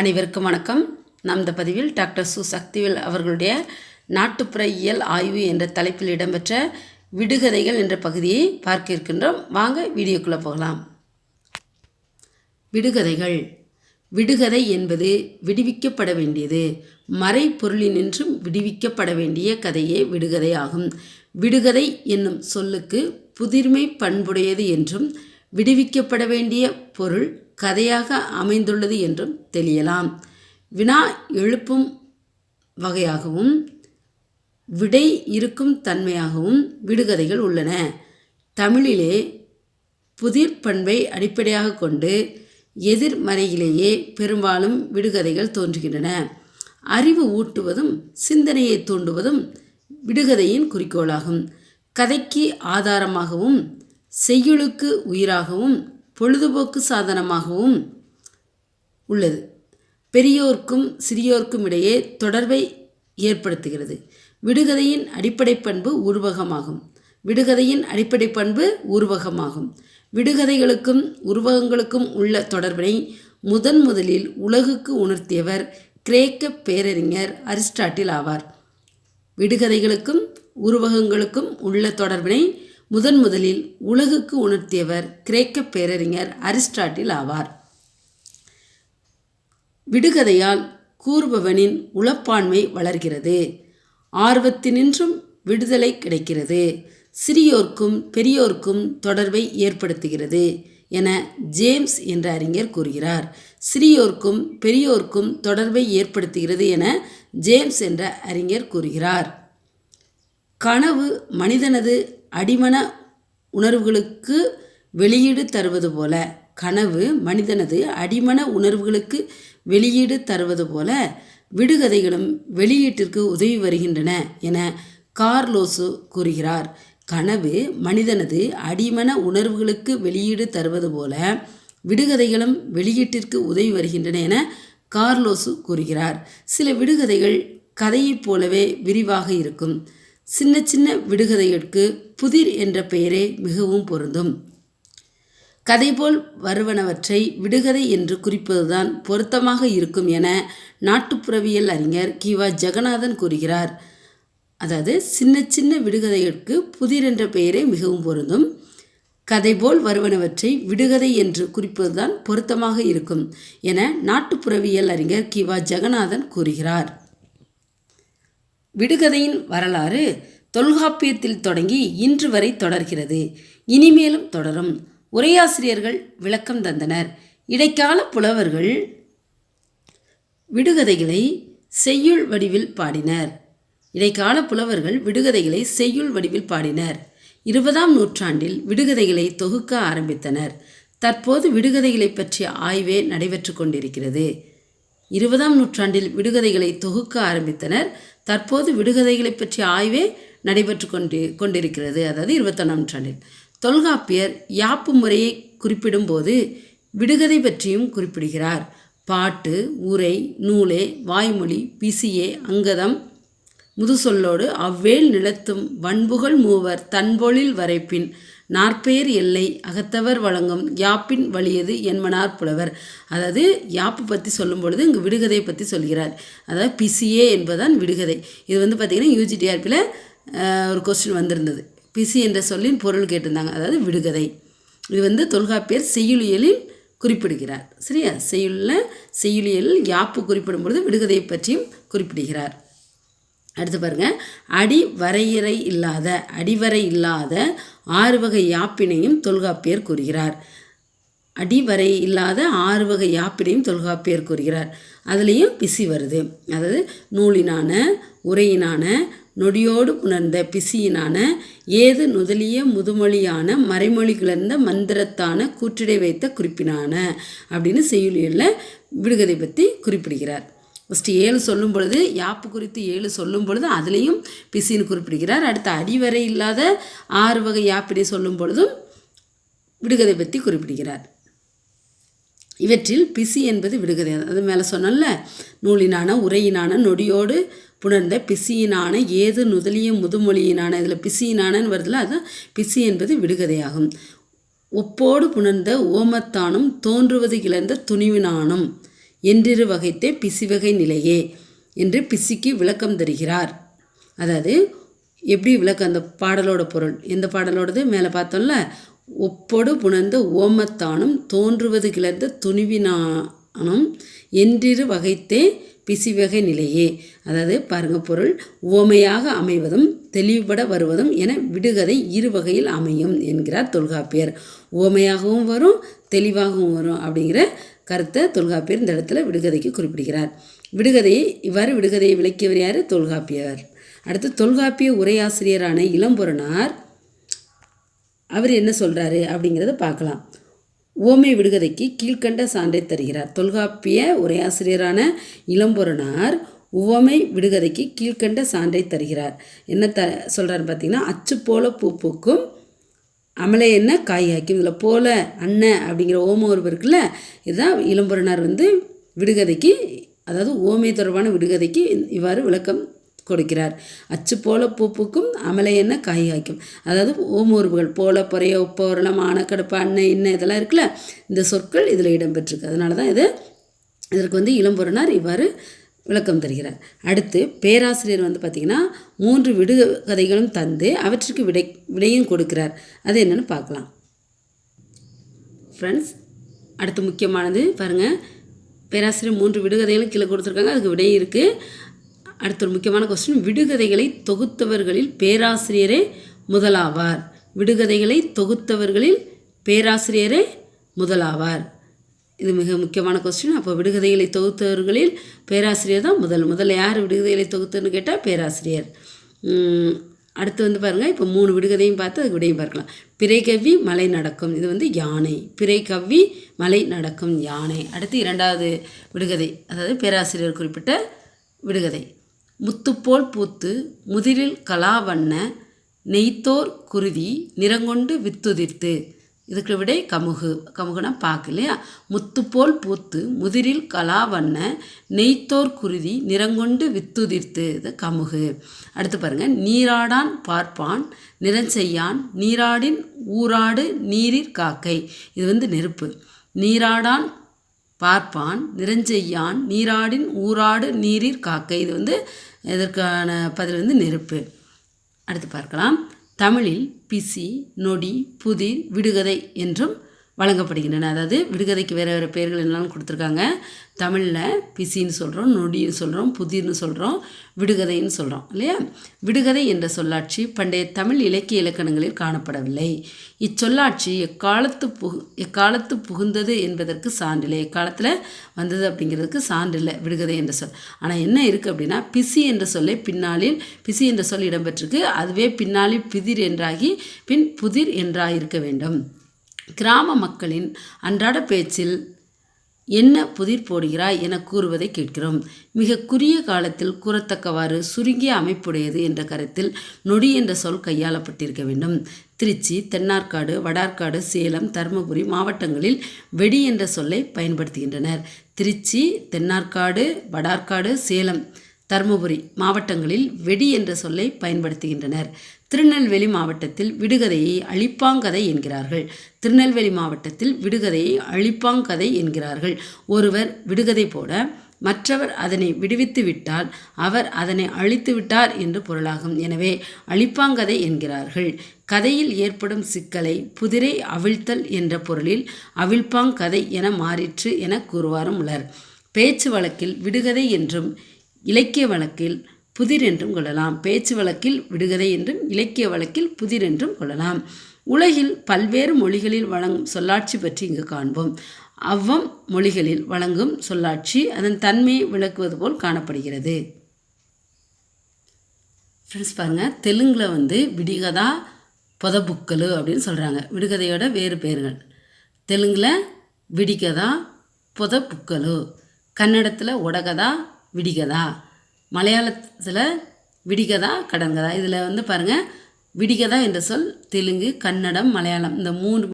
அனைவருக்கும் வணக்கம். நம் இந்த பதிவில் டாக்டர் சு. சக்திவேல் அவர்களுடைய நாட்டுப்புற இயல் ஆய்வு என்ற தலைப்பில் இடம்பெற்ற விடுகதைகள் என்ற பகுதியை பார்க்க இருக்கின்றோம். வாங்க வீடியோக்குள்ளே போகலாம். விடுகதைகள். விடுகதை என்பது விடுவிக்கப்பட வேண்டியது. மறைப்பொருளினின்றும் விடுவிக்கப்பட வேண்டிய கதையே விடுகதை ஆகும். விடுகதை என்னும் சொல்லுக்கு புதிர்மை பண்புடையது என்றும் விடுவிக்கப்பட வேண்டிய பொருள் கதையாக அமைந்துள்ளது என்றும் தெளியலாம். வினா எழுப்பும் வகையாகவும் விடை இருக்கும் தன்மையாகவும் விடுகதைகள் உள்ளன. தமிழிலே புதிர் பண்பை அடிப்படையாக கொண்டு எதிர்மறையிலேயே பெரும்பாலும் விடுகதைகள் தோன்றுகின்றன. அறிவு ஊட்டுவதும் சிந்தனையை தூண்டுவதும் விடுகதையின் குறிக்கோளாகும். கதைக்கு ஆதாரமாகவும் செய்யுளுக்கு உயிராகவும் பொழுதுபோக்கு சாதனமாகவும் உள்ளது. பெரியோர்க்கும் சிறியோர்க்கும் இடையே தொடர்பை ஏற்படுத்துகிறது. விடுகதையின் அடிப்படை பண்பு உருவகமாகும். விடுகதையின் அடிப்படை பண்பு உருவகமாகும். விடுகதைகளுக்கும் உருவகங்களுக்கும் உள்ள தொடர்பினை முதன் முதலில் உலகுக்கு உணர்த்தியவர் கிரேக்க பேரறிஞர் அரிஸ்டாட்டில் ஆவார். விடுகதைகளுக்கும் உருவகங்களுக்கும் உள்ள தொடர்பினை முதன் முதலில் உலகுக்கு உணர்த்தியவர் கிரேக்க பேரறிஞர் அரிஸ்டாட்டில் ஆவார். விடுகதையால் கூறுபவனின் உளப்பான்மை வளர்கிறது. ஆர்வத்தினின்றும் விடுதலை கிடைக்கிறது. சிறியோர்க்கும் பெரியோர்க்கும் தொடர்பை ஏற்படுத்துகிறது என ஜேம்ஸ் என்ற அறிஞர் கூறுகிறார். சிறியோர்க்கும் பெரியோர்க்கும் தொடர்பை ஏற்படுத்துகிறது என ஜேம்ஸ் என்ற அறிஞர் கூறுகிறார். கனவு மனிதனது அடிமன உணர்வுகளுக்கு வெளியீடு தருவது போல கனவு மனிதனது அடிமன உணர்வுகளுக்கு வெளியீடு தருவது போல விடுகதைகளும் வெளியீட்டிற்கு உதவி வருகின்றன என கார்லோசு கூறுகிறார். கனவு மனிதனது அடிமன உணர்வுகளுக்கு வெளியீடு தருவது போல விடுகதைகளும் வெளியீட்டிற்கு உதவி வருகின்றன என கார்லோசு கூறுகிறார். சில விடுகதைகள் கதையைப் போலவே விரிவாக இருக்கும். சின்ன சின்ன விடுகதைகளுக்கு புதிர் என்ற பெயரே மிகவும் பொருந்தும். கதைபோல் வருவனவற்றை விடுகதை என்று குறிப்பதுதான் பொருத்தமாக இருக்கும் என நாட்டுப்புறவியல் அறிஞர் கிவா ஜெகநாதன் கூறுகிறார். அதாவது சின்ன சின்ன விடுகதைகளுக்கு புதிர் என்ற பெயரே மிகவும் பொருந்தும். கதைபோல் வருவனவற்றை விடுகதை என்று குறிப்பதுதான் பொருத்தமாக இருக்கும் என நாட்டுப்புறவியல் அறிஞர் கிவா ஜெகநாதன் கூறுகிறார். விடுகதையின் வரலாறு தொல்காப்பியத்தில் தொடங்கி இன்று வரை தொடர்கிறது. இனிமேலும் தொடரும். உரையாசிரியர்கள் விளக்கம் தந்தனர். இடைக்கால புலவர்கள் விடுகதைகளை செய்யுள் வடிவில் பாடினர். இடைக்கால புலவர்கள் விடுகதைகளை செய்யுள் வடிவில் பாடினர். இருபதாம் நூற்றாண்டில் விடுகதைகளை தொகுக்க ஆரம்பித்தனர். தற்போது விடுகதைகளை பற்றிய ஆய்வே நடைபெற்று கொண்டிருக்கிறது. இருபதாம் நூற்றாண்டில் விடுகதைகளை தொகுக்க ஆரம்பித்தனர் தற்போது விடுகதைகளை பற்றிய ஆய்வே நடைபெற்று கொண்டு கொண்டிருக்கிறது. அதாவது இருபத்தொன்னாம் நூற்றாண்டில். தொல்காப்பியர் யாப்பு முறையை குறிப்பிடும்போது விடுகதை பற்றியும் குறிப்பிடுகிறார். பாட்டு உரை நூலே வாய்மொழி பிசியே அங்கதம் முதுசொல்லோடு அவ்வேல் நிலத்தும் வன்புகள் மூவர் தன்பொழில் வரைப்பின் நாற்பேர் எல்லை அகத்தவர் வழங்கும் யாப்பின் வழியது என்மனார் புலவர். அதாவது யாப்பு பற்றி சொல்லும் பொழுது இங்கே விடுகதையை பற்றி சொல்கிறார். அதாவது பிசிஏ என்பதுதான் விடுகதை. இது வந்து பார்த்திங்கன்னா யூஜிடிஆர்பியில் ஒரு கொஸ்டின் வந்திருந்தது. பிசி என்ற சொல்லின் பொருள் கேட்டிருந்தாங்க. அதாவது விடுகதை. இது வந்து தொல்காப்பியர் செய்யுளியலில் குறிப்பிடுகிறார். சரியா? செய்யுளில் செய்யுளியலில் யாப்பு குறிப்பிடும் பொழுது விடுகதையை பற்றியும் குறிப்பிடுகிறார். அடுத்து பாருங்க. அடி வரையறை இல்லாத அடிவரை இல்லாத ஆறு வகை யாப்பினையும் தொல்காப்பியர் கூறுகிறார். அடிவரை இல்லாத ஆறு வகை யாப்பினையும் தொல்காப்பியர் கூறுகிறார். அதுலேயும் பிசி வருது. அதாவது நூலினான உரையினான நொடியோடு புணர்ந்த பிசியினான ஏது நுதலிய முதுமொழியான மறைமொழி கிளர்ந்த மந்திரத்தான கூற்றிடை வைத்த குறிப்பினான அப்படின்னு செய்யுளியில் விடுகதை பற்றி குறிப்பிடுகிறார். ஃபஸ்ட்டு ஏழு சொல்லும் பொழுது யாப்பு குறித்து ஏழு சொல்லும் பொழுது அதுலேயும் பிசின்னு குறிப்பிடுகிறார். அடுத்து அடிவரை இல்லாத ஆறு வகை யாப்பினை சொல்லும் பொழுதும் விடுகதை பற்றி குறிப்பிடுகிறார். இவற்றில் பிசி என்பது விடுகதை. அது மேலே சொன்னல நூலினான உரையினான நொடியோடு புணர்ந்த பிசியினான ஏது நுதலிய முதுமொழியினான இதில் பிசியினானன்னு வருதுல அதுதான் பிசி என்பது விடுகதையாகும். ஒப்போடு புணர்ந்த ஓமத்தானும் தோன்றுவது கிளர்ந்த துணிவினானும். என்றிரு வகைத்தே பிசிவகை நிலையே என்று பிசிக்கு விளக்கம் தருகிறார். அதாவது எப்படி விளக்கம்? அந்த பாடலோட பொருள். எந்த பாடலோடது? மேலே பார்த்தோம்ல ஒப்பொடு புணர்ந்த ஓமத்தானும் தோன்றுவது கிளர்ந்த துணிவினானும் என்றிரு வகைத்தே பிசிவகை நிலையே. அதாவது பாருங்க பொருள். ஓமையாக அமைவதும் தெளிவுபட வருவதும் என விடுகதை இரு வகையில் அமையும் என்கிறார் தொல்காப்பியர். ஓமையாகவும் வரும் தெளிவாகவும் வரும் அப்படிங்கிற கருத்தை தொல்காப்பியர் இந்த இடத்துல விடுகதைக்கு குறிப்பிடுகிறார். விடுகதையை இவ்வாறு விடுகதையை விளக்கியவர் யார்? தொல்காப்பியர். அடுத்து தொல்காப்பிய உரையாசிரியரான இளம்பொருனார். அவர் என்ன சொல்கிறாரு அப்படிங்கிறத பார்க்கலாம். ஓமை விடுகதைக்கு கீழ்க்கண்ட சான்றை தருகிறார். தொல்காப்பிய உரையாசிரியரான இளம்பொருனார் உவமை விடுகதைக்கு கீழ்க்கண்ட சான்றை தருகிறார். என்ன த சொல்கிறார் பார்த்தீங்கன்னா அச்சு போல பூ பூக்கும் அமலை என்ன காய் காய்க்கும். இதில் போல அண்ணன் அப்படிங்கிற ஓம உருவு இருக்குல்ல இதுதான் இளம்பொருனார் வந்து விடுகதைக்கு அதாவது ஓமை தொடர்பான விடுகதைக்கு இவ்வாறு விளக்கம் கொடுக்கிறார். அச்சு போல பூப்புக்கும் அமலை என்ன காய் காய்க்கும். அதாவது ஓமூர்வுகள் போல பொறைய உப்ப ஆனக்கடுப்பு அண்ணன் இன்ன இதெல்லாம் இருக்குல்ல இந்த சொற்கள் இதில் இடம்பெற்றிருக்கு. அதனால தான் இது இதற்கு வந்து இளம்பொருனார் இவ்வாறு விளக்கம் தருகிறார். அடுத்து பேராசிரியர் வந்து பார்த்திங்கன்னா மூன்று விடுகதைகளும் தந்து அவற்றுக்கு விடை விடையும் கொடுக்கிறார். அது என்னென்னு பார்க்கலாம். ஃப்ரெண்ட்ஸ் அடுத்து முக்கியமானது பாருங்கள் பேராசிரியர் மூன்று விடுகதைகளும் கீழே கொடுத்துருக்காங்க. அதுக்கு விடை இருக்குது அடுத்த ஒரு முக்கியமான கொஸ்டின் விடுகதைகளை தொகுத்தவர்களில் பேராசிரியரே முதலாவார். விடுகதைகளை தொகுத்தவர்களில் பேராசிரியரே முதலாவார். இது மிக முக்கியமான கொஸ்டின் அப்போ விடுகதைகளை தொகுத்தவர்களில் பேராசிரியர் தான் முதல். முதல்ல யார் விடுகதைகளை தொகுத்துன்னு கேட்டால் பேராசிரியர். அடுத்து வந்து பாருங்கள் இப்போ மூணு விடுகதையும் பார்த்து அது விடையும் பார்க்கலாம். பிறை கவ்வி மலை நடக்கும். இது வந்து யானை. பிறை கவ்வி மலை நடக்கும் யானை. அடுத்து இரண்டாவது விடுகதை. அதாவது பேராசிரியர் குறிப்பிட்ட விடுகதை. முத்துப்போல் பூத்து முதிரில் கலாவண்ண நெய்த்தோர் குருதி நிறங்கொண்டு வித்துதிர்த்து. இதுக்கு விடை கமுகு. கமுகுனா பாக்கு இல்லையா? முத்துப்போல் பூத்து முதிரில் கலாவண்ண நெய்த்தோர் குருதி நிறங்கொண்டு வித்துதிர்த்து. இது கமுகு. அடுத்து பாருங்கள் நீராடான் பார்ப்பான் நிறஞ்செய்யான் நீராடின் ஊராடு நீரிற் காக்கை. இது வந்து நெருப்பு. நீராடான் பார்ப்பான் நிறஞ்செய்யான் நீராடின் ஊராடு நீரிற் காக்கை. இது வந்து இதற்கான பதில் வந்து நெருப்பு. அடுத்து பார்க்கலாம். தமிழில் பிசி நொடி புதிர் விடுகதை என்றும் வழங்கப்படுகின்றன. அதாவது விடுகதைக்கு வேறு வேறு பெயர்கள் என்னென்னு கொடுத்துருக்காங்க? தமிழில் பிசின்னு சொல்கிறோம் நொடின்னு சொல்கிறோம் புதிர்னு சொல்கிறோம் விடுகதைன்னு சொல்கிறோம் இல்லையா? விடுகதை என்ற சொல்லாட்சி பண்டைய தமிழ் இலக்கிய இலக்கணங்களில் காணப்படவில்லை. இச்சொல்லாட்சி எக்காலத்து புகு எக்காலத்து புகுந்தது என்பதற்கு சான்றில்லை. எக்காலத்தில் வந்தது அப்படிங்கிறதுக்கு சான்றில்லை விடுகதை என்ற சொல். ஆனால் என்ன இருக்குது அப்படின்னா பிசி என்ற சொல்லை பின்னாளில் பிசி என்ற சொல் இடம்பெற்றிருக்கு. அதுவே பின்னாளில் பிதிர் என்றாகி பின் புதிர் என்றாக இருக்க வேண்டும். கிராம மக்களின் அன்றாட பேச்சில் என்ன புதிர் போடுகிறாய் என கூறுவதை கேட்கிறோம். மிக குறுகிய காலத்தில் கூறத்தக்கவாறு சுருங்கிய அமைப்புடையது என்ற கருத்தில் நொடி என்ற சொல் கையாளப்பட்டிருக்க வேண்டும். திருச்சி தென்னார்காடு வடார்காடு சேலம் தருமபுரி மாவட்டங்களில் வெடி என்ற சொல்லை பயன்படுத்துகின்றனர். திருச்சி தென்னார்காடு வடார்காடு சேலம் தருமபுரி மாவட்டங்களில் வெடி என்ற சொல்லை பயன்படுத்துகின்றனர். திருநெல்வேலி மாவட்டத்தில் விடுகதையை அழிப்பாங்கதை என்கிறார்கள். திருநெல்வேலி மாவட்டத்தில் விடுகதையை அழிப்பாங்கதை என்கிறார்கள். ஒருவர் விடுகதை போட மற்றவர் அதனை விடுவித்து விட்டால் அவர் அதனை அழித்து விட்டார் என்று பொருளாகும். எனவே அழிப்பாங்கதை என்கிறார்கள். கதையில் ஏற்படும் சிக்கலை புதிரை அவிழ்த்தல் என்ற பொருளில் அவிழ்ப்பாங்கதை என மாறிற்று என கூறுவாரும் உலர் பேச்சு வழக்கில் விடுகதை என்றும் இலக்கிய வழக்கில் புதிர் என்றும் கொள்ளலாம். பேச்சு வழக்கில் விடுகதை என்றும் இலக்கிய வழக்கில் புதிர் என்றும் கொள்ளலாம். உலகில் பல்வேறு மொழிகளில் வழங்கும் சொல்லாட்சி பற்றி இங்கு காண்போம். அவ்வம் மொழிகளில் வழங்கும் சொல்லாட்சி அதன் தன்மையை விளக்குவது போல் காணப்படுகிறது. ஃப்ரெண்ட்ஸ் பாருங்கள் தெலுங்கில் வந்து விடிகதா பொதபுக்கலு அப்படின்னு சொல்கிறாங்க விடுகதையோட வேறு பெயர்கள். தெலுங்கில் விடிகதா புதப்புக்கலு கன்னடத்தில் உடகதா விடிகதா. மலையாளத்தில் விடிகதா கடன்கதா இதில் வந்து பாருங்கள் விடிகதா என்ற சொல் தெலுங்கு கன்னடம் மலையாளம். இந்த மூன்று